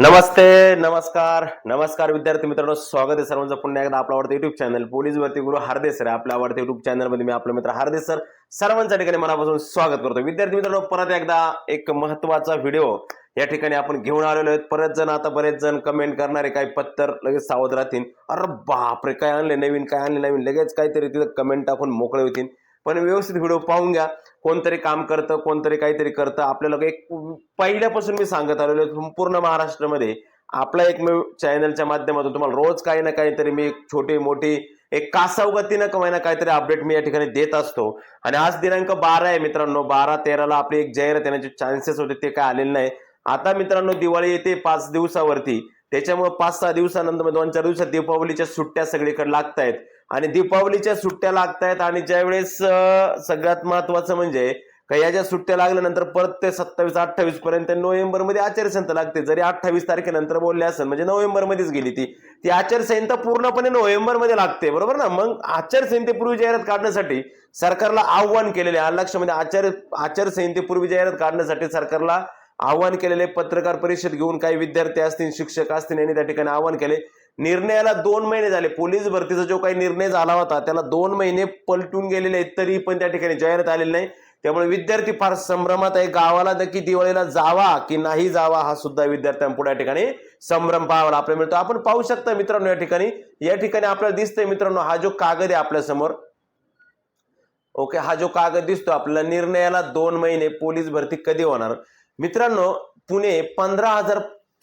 नमस्ते नमस्कार नमस्कार विद्यार्थी मित्रांनो स्वागत आहे सर्वांचं. पुन्हा एकदा आपला आवडतं युट्यूब चॅनल पोलीस भरती गुरु हार्दे सर आपल्या आवडते युट्यूब चॅनलमध्ये मी आपला मित्र हार्दे सर सर्वांच्या ठिकाणी मनापासून स्वागत करतो. विद्यार्थी मित्रांनो परत एकदा एक महत्त्वाचा व्हिडिओ या ठिकाणी आपण घेऊन आलेलो आहेत. परत जण आता बरेच जण कमेंट करणारे काही पत्तर लगेच सावध राहतील. अरे बापरे काय आणले नवीन काय आणले नवीन? लगेच काहीतरी तिथं कमेंट टाकून मोकळे होतील. पण व्यवस्थित व्हिडिओ पाहून घ्या. कोणतरी काम करतं कोणतरी काहीतरी करतं. आपल्याला एक पहिल्यापासून मी सांगत आलेलो संपूर्ण महाराष्ट्रामध्ये आपला एकमेव चॅनलच्या माध्यमातून तुम्हाला रोज काही ना काहीतरी मी छोटी मोठी एक कासावगतीनं कमाईना काहीतरी अपडेट मी या ठिकाणी देत असतो. आणि आज दिनांक बारा आहे मित्रांनो बारा तेराला आपली एक जाहिरात येण्याचे चान्सेस होते ते काय आलेले नाही. आता मित्रांनो दिवाळी येते पाच दिवसावरती. त्याच्यामुळे पाच सहा दिवसानंतर म्हणजे दोन चार दिवसात दीपावलीच्या सुट्ट्या सगळीकडे लागतायत. आणि दीपावलीच्या सुट्ट्या लागतायत आणि ज्यावेळेस सगळ्यात महत्वाचं म्हणजे का या ज्या सुट्ट्या लागल्यानंतर परत ते सत्तावीस अठ्ठावीस पर्यंत नोव्हेंबरमध्ये आचारसंहिता लागते. जरी अठ्ठावीस तारखेनंतर बोलले असेल म्हणजे नोव्हेंबर मध्येच गेली ती ती आचारसंहिता पूर्णपणे नोव्हेंबरमध्ये लागते बरोबर ना? मग आचारसंहितेपूर्वी जाहिरात काढण्यासाठी सरकारला आव्हान केलेले आहे लक्षामध्ये म्हणजे आचार आचारसंहितेपूर्वी जाहिरात काढण्यासाठी सरकारला आव्हान केलेले पत्रकार परिषद घेऊन काही विद्यार्थी असतील शिक्षक असतील यांनी त्या ठिकाणी आव्हान केले. निर्णयाला दोन महिने झाले. पोलीस भरतीचा जो काही निर्णय झाला होता त्याला दोन महिने पलटून गेलेले आहेत तरी पण त्या ठिकाणी जाहिरात आलेली नाही. त्यामुळे विद्यार्थी फार संभ्रमात आहे. गावाला नक्की दिवाळीला जावा की नाही जावा हा सुद्धा विद्यार्थ्यांपुढे या ठिकाणी संभ्रम पाहावा आपल्याला मिळतो. आपण पाहू शकता मित्रांनो या ठिकाणी या ठिकाणी आपल्याला दिसतंय मित्रांनो हा जो कागद आहे आपल्यासमोर ओके हा जो कागद दिसतो आपल्याला निर्णयाला दोन महिने पोलीस भरती कधी होणार? मित्रांनो पुणे पंधरा हजार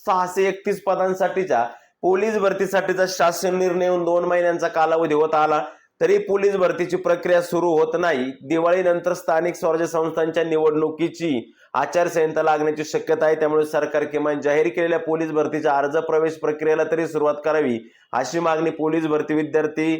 सहाशे एकतीस पदांसाठीच्या पोलीस भरतीसाठीचा शासन निर्णय येऊन दोन महिन्यांचा कालावधी होत आला तरी पोलीस भरतीची प्रक्रिया सुरू होत नाही. दिवाळीनंतर स्थानिक स्वराज्य संस्थांच्या निवडणुकीची आचारसंहिता लागण्याची शक्यता आहे. त्यामुळे सरकार किमान जाहीर केलेल्या पोलीस भरतीच्या अर्ज प्रवेश प्रक्रियेला तरी सुरुवात करावी अशी मागणी पोलीस भरती विद्यार्थी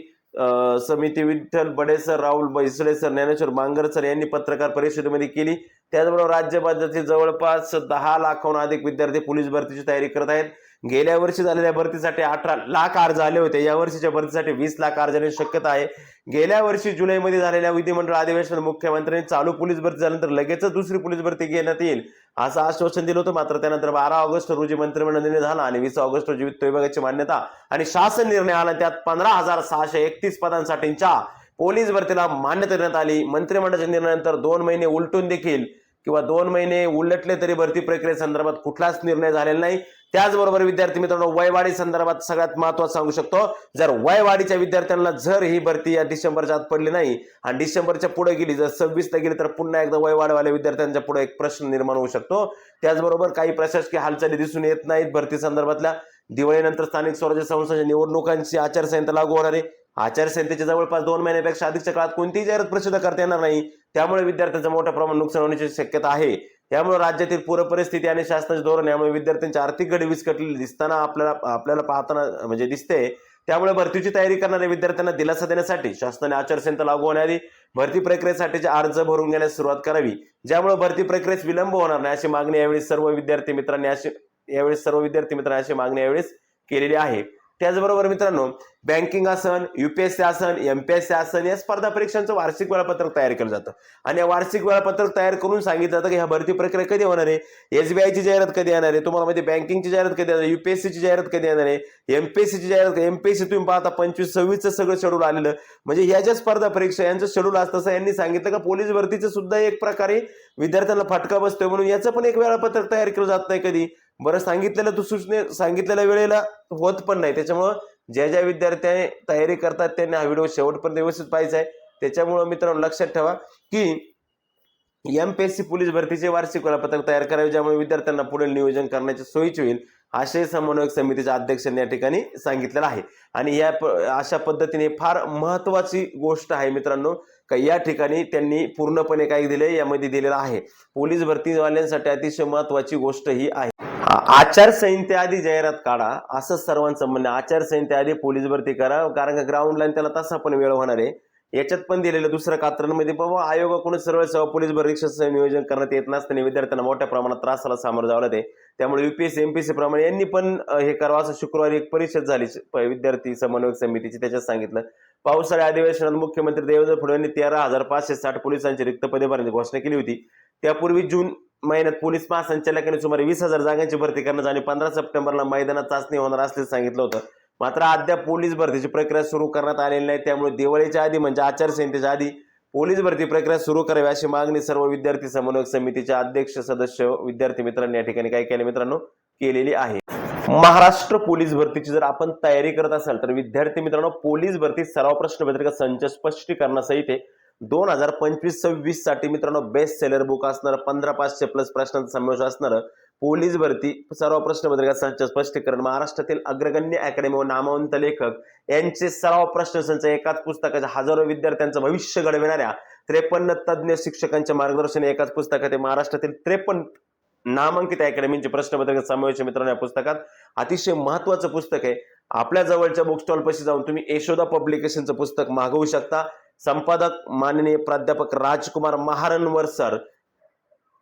समिती विठ्ठल बडेसर राहुल बैसळे सर ज्ञानेश्वर बांगर सर यांनी पत्रकार परिषदेमध्ये केली. त्याचबरोबर राज्यभरातील जवळपास दहा लाखाहून अधिक विद्यार्थी पोलीस भरतीची तयारी करत आहेत. गेल्या वर्षी झालेल्या भरतीसाठी अठरा लाख अर्ज आले होते. या वर्षीच्या भरतीसाठी वीस लाख अर्ज येण्याची शक्यता आहे. गेल्या वर्षी जुलैमध्ये झालेल्या विधिमंडळ अधिवेशनात मुख्यमंत्र्यांनी चालू पोलीस भरती झाल्यानंतर लगेचच दुसरी पोलीस भरती घेण्यात येईल असं आश्वासन दिलं होतं. मात्र त्यानंतर बारा ऑगस्ट रोजी मंत्रिमंडळ निर्णय झाला आणि वीस ऑगस्ट रोजी वित्त विभागाची मान्यता आणि शासन निर्णय आला. त्यात पंधरा हजार सहाशे एकतीस पदांसाठीच्या पोलीस भरतीला मान्यता देण्यात आली. मंत्रिमंडळाच्या निर्णयानंतर दोन महिने उलटून देखील किंवा दोन महिने उलटले तरी भरती प्रक्रियेसंदर्भात कुठलाच निर्णय झालेला नाही. त्याचबरोबर विद्यार्थी मित्रांनो वयवाढी संदर्भात सगळ्यात महत्वाचं सांगू शकतो जर वयवाढीच्या विद्यार्थ्यांना जर ही भरती या डिसेंबरच्या आत पडली नाही आणि डिसेंबरच्या पुढे गेली जर सव्वीसला गेली तर पुन्हा एकदा वयवाढवाल्या विद्यार्थ्यांच्या पुढे एक प्रश्न निर्माण होऊ शकतो. त्याचबरोबर काही प्रशासकीय हालचाली दिसून येत नाहीत भरती संदर्भातल्या. दिवाळीनंतर स्थानिक स्वराज्य संस्थांच्या निवडणुकांची आचारसंहिता लागू होणार आहे. आचारसंहितेच्या जवळपास दोन महिन्यापेक्षा अधिकच्या काळात कोणतीही जाहिरात प्रसिद्ध करता येणार नाही. त्यामुळे विद्यार्थ्यांचं मोठ्या प्रमाणात नुकसान होण्याची शक्यता आहे. त्यामुळे राज्यातील पूर परिस्थिती आणि शासनाचे धोरण यामुळे विद्यार्थ्यांची आर्थिक घडी विस्कटलेली दिसताना आपल्याला आपल्याला पाहताना म्हणजे दिसते. त्यामुळे भरतीची तयारी करणाऱ्या विद्यार्थ्यांना दिलासा देण्यासाठी शासनाने आचारसंहिता लागू होण्याआधी भरती प्रक्रियेसाठीचे अर्ज भरून घेण्यास सुरुवात करावी. ज्यामुळे भरती प्रक्रियेस विलंब होणार नाही अशी मागणी यावेळी सर्व विद्यार्थी मित्रांनी अशी यावेळी सर्व विद्यार्थी मित्रांनी अशी मागणी यावेळेस केलेली आहे. त्याचबरोबर मित्रांनो बँकिंग आसन युपीएससी आसन एमपीएससी आसन या स्पर्धा परीक्षांचं वार्षिक वेळापत्रक तयार केलं जातं. आणि या वार्षिक वेळापत्रक तयार करून सांगितलं जातं की ह्या भरती प्रक्रिया कधी होणार आहे? एसबीआयची जाहिरात कधी येणार आहे? तुम्हाला माहिती बँकिंगची जाहिरात कधी येणार युपीएससीची जाहिरात कधी येणार आहे? एमपीएससीची जाहिरात एमपीएससी तुम्ही पाहता पंचवीस सव्वीसचं सगळं शेड्यूल आलेलं. म्हणजे ह्या ज्या स्पर्धा परीक्षा यांचं शेड्यूल असतं असं यांनी सांगितलं का पोलीस भरतीचं सुद्धा एक प्रकारे विद्यार्थ्यांना फटका बसतोय म्हणून याचं पण एक वेळापत्रक तयार केलं जात नाही कधी. बरं सांगितलेलं तू सूचने सांगितलेल्या वेळेला होत पण नाही. त्याच्यामुळं ज्या ज्या विद्यार्थ्याने तयारी करतात त्यांनी हा व्हिडिओ शेवटपर्यंत व्यवस्थित पाहायचा आहे. त्याच्यामुळं मित्रांनो लक्षात ठेवा की M P S C police भरतीचे वार्षिक वेळापत्रक तयार करावे ज्यामुळे विद्यार्थ्यांना पुढील नियोजन करण्याची सोयीची होईल आशय समन्वयक समितीच्या अध्यक्षांनी या ठिकाणी सांगितलेलं आहे. आणि या प- अशा पद्धतीने फार महत्वाची गोष्ट आहे मित्रांनो का या ठिकाणी त्यांनी पूर्णपणे काय दिले यामध्ये दिलेलं आहे. पोलीस भरतीवाल्यांसाठी अतिशय महत्वाची गोष्ट ही आहे. आचारसंहितेआधी जाहिरात काढा असं सर्वांचं म्हणणं आहे. आचारसंहितेआधी पोलीस भरती करा कारण का ग्राउंडला त्याला तसा पण वेळ होणार आहे. याच्यात पण दिलेलं दुसऱ्या कात्रांमध्ये बाबा आयोगाकडून सरळ सेवा पोलीस भरतीचं नियोजन करण्यात येत नसताना विद्यार्थ्यांना मोठ्या प्रमाणात त्रासाला सामोरं जावं लागते त्यामुळे युपीएससी एमपीएससी प्रमाणे यांनी पण हे करावं. असं शुक्रवारी एक परिषद झाली प- विद्यार्थी समन्वयक समितीची त्याच्यात सांगितलं. पावसाळ्या अधिवेशनात मुख्यमंत्री देवेंद्र फडणवीस यांनी तेरा हजार पाचशे साठ पोलिसांची रिक्त पदे भरण्याची घोषणा केली होती. त्यापूर्वी जून महिन्यात पोलीस महासंचालकांनी सुमारे वीस हजार जागांची भरती करण्यात आणि पंधरा सप्टेंबरला मैदानात चाचणी होणार असल्याचं सांगितलं होतं. मात्र अद्याप पोलीस भरतीची प्रक्रिया सुरू करण्यात आलेली नाही. त्यामुळे दिवाळीच्या आधी म्हणजे आचारसंहितेच्या आधी पोलीस भरती प्रक्रिया सुरू करावी अशी मागणी सर्व विद्यार्थी समन्वयक समितीचे अध्यक्ष सदस्य विद्यार्थी मित्रांनी या ठिकाणी काय केले? मित्रांनो केलेली आहे. महाराष्ट्र पोलीस भरतीची जर आपण तयारी करत असाल तर विद्यार्थी मित्रांनो पोलीस भरती सराव प्रश्नपत्रिका संच स्पष्टीकरणासहित आहे. दोन हजार पंचवीस सव्वीससाठी मित्रांनो बेस्ट सेलर बुक असणार पंधरा पाचशे प्लस प्रश्नांचा समावेश असणार. पोलीस भरती सर्व प्रश्नपत्रिकांचं स्पष्टीकरण महाराष्ट्रातील अग्रगण्य अकॅडमी व नामवंत लेखक यांचे सराव प्रश्न संच एकाच पुस्तकाच्या हजारो विद्यार्थ्यांचं भविष्य घडविणाऱ्या त्रेपन्न तज्ज्ञ शिक्षकांचे मार्गदर्शन एकाच पुस्तकात आहे महाराष्ट्रातील त्रेपन्न नामांकित अकॅडमीचे प्रश्नपत्रिका समावेश मित्रांनो या पुस्तकात. अतिशय महत्वाचं पुस्तक आहे. आपल्या जवळच्या बुक स्टॉल जाऊन तुम्ही यशोदा पब्लिकेशनचं पुस्तक मागवू शकता. संपादक माननीय प्राध्यापक राजकुमार महारणवर सर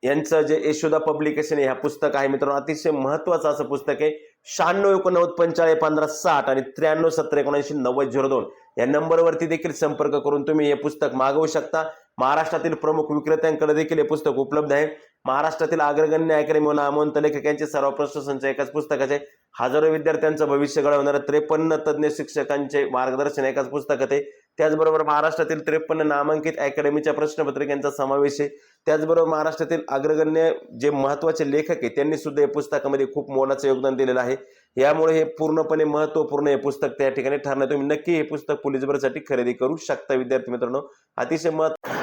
यांचं जे यशोदा पब्लिकेशन आहे ह्या पुस्तक आहे मित्रांनो अतिशय महत्वाचं असं पुस्तक आहे. शहाण्णव एकोणनव्वद पंचाळीस पंधरा साठ आणि त्र्याण्णव सत्तर एकोणऐंशी नव्वद झिरो दोन. या नंबरवरती देखील संपर्क करून तुम्ही हे पुस्तक मागवू शकता. महाराष्ट्रातील प्रमुख विक्रेत्यांकडे देखील हे पुस्तक उपलब्ध आहे. महाराष्ट्रातील अग्रगण्य अकॅडमी आमंत लेखकांचे सर्व प्रश्नसंच एकाच पुस्तकाचे. हजारो विद्यार्थ्यांचं भविष्य घडवणारे त्रेपन्न तज्ज्ञ शिक्षकांचे मार्गदर्शन एकाच पुस्तकात आहे. त्याचबरोबर महाराष्ट्रातील त्रेपन्न नामांकित अकॅडमीच्या प्रश्नपत्रिकांचा समावेश आहे. त्याचबरोबर महाराष्ट्रातील अग्रगण्य जे महत्त्वाचे लेखक आहे त्यांनी सुद्धा या पुस्तकामध्ये खूप मोलाचं योगदान दिलेलं आहे. यामुळे हे पूर्णपणे महत्त्वपूर्ण हे पुस्तक त्या ठिकाणी ठरणार तुम्ही नक्की हे पुस्तक पोलीस खरेदी करू शकता विद्यार्थी मित्रांनो. अतिशय महत्त्व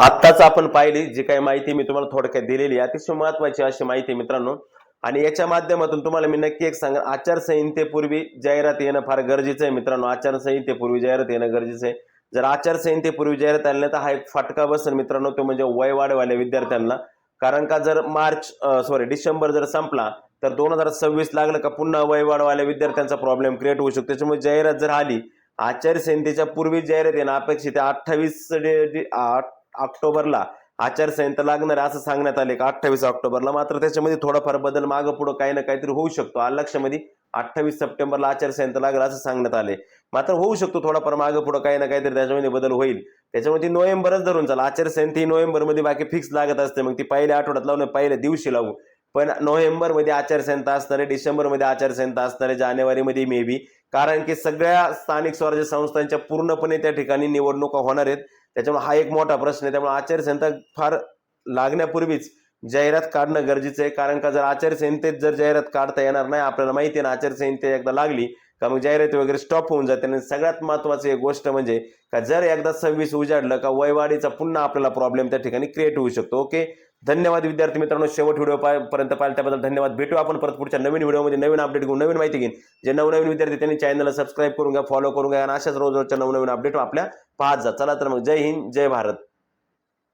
आत्ताच आपण पाहिली जी काही माहिती मी तुम्हाला थोडक्यात दिलेली आहे अतिशय महत्वाची अशी माहिती मित्रांनो. आणि याच्या माध्यमातून तुम्हाला मी नक्की एक सांगा आचारसंहितेपूर्वी जाहिरात येणं फार गरजेचं आहे मित्रांनो. आचारसंहितेपूर्वी जाहिरात येणं गरजेचं आहे. जर आचारसंहितेपूर्वी जाहिरात आली नाही तर हा एक फटका बसेल मित्रांनो तो म्हणजे वयवाढवाल्या विद्यार्थ्यांना. कारण का जर मार्च सॉरी डिसेंबर जर संपला तर दोन हजार सव्वीस लागलं का पुन्हा वयवाढवाल्या विद्यार्थ्यांचा प्रॉब्लेम क्रिएट होऊ शकतो. त्याच्यामुळे जाहिरात जर आली आचारसंहितेच्या पूर्वी जाहिरात येणं अपेक्षित आहे. अठ्ठावीस ऑक्टोबरला आचारसंहिता लागणार असं सांगण्यात आले. का अठ्ठावीस ऑक्टोबरला मात्र त्याच्यामध्ये थोडाफार बदल मागं पुढं काही ना काहीतरी होऊ शकतो. आलं अठ्ठावीस सप्टेंबरला आचारसंहिता लागेल असं सांगण्यात आले. मात्र होऊ शकतो थोडाफार मागं पुढं काही ना काहीतरी त्याच्यामध्ये बदल होईल. त्याच्यामुळे ती नोव्हेंबरच धरून चाल. आचारसंहिता ही नोव्हेंबरमध्ये बाकी फिक्स लागत असते. मग ती पहिल्या आठवड्यात लावून पहिल्या दिवशी लावू. पण नोव्हेंबरमध्ये आचारसंहिता असणार आहे. डिसेंबरमध्ये आचारसंहिता असणार आहे. जानेवारीमध्ये मे बी कारण की सगळ्या स्थानिक स्वराज्य संस्थांच्या पूर्णपणे त्या ठिकाणी निवडणुका होणार आहेत. त्याच्यामुळे हा एक मोठा प्रश्न आहे. त्यामुळे आचारसंहिता फार लागण्यापूर्वीच जाहिरात काढणं गरजेचं आहे. कारण का जर आचारसंहितेत जर जाहिरात काढता येणार नाही आपल्याला माहिती आहे ना आचारसंहिता एकदा लागली का मग जाहिराती वगैरे स्टॉप होऊन जाते. आणि सगळ्यात महत्वाची एक गोष्ट म्हणजे का जर एकदा सव्वीस उजाडलं का वयवाढीचा पुन्हा आपल्याला प्रॉब्लेम त्या ठिकाणी क्रिएट होऊ शकतो. ओके धन्यवाद विद्यार्थी मित्रांनो. शेवट व्हिडिओ पर्यंत पाहिलं त्याबद्दल धन्यवाद. भेटू आपण परत पुढच्या नवीन व्हिडिओमध्ये नवीन अपडेट घेऊन नवीन माहिती घेईन जे नवनवीन विद्यार्थी त्यांनी चॅनलला सबस्क्राईब करून घ्या फॉलो करून घ्या. आणि अशाच रोज रोजच्या नवनवीन अपडेट आपल्या पाहत जा. चला तर मग जय हिंद जय भारत.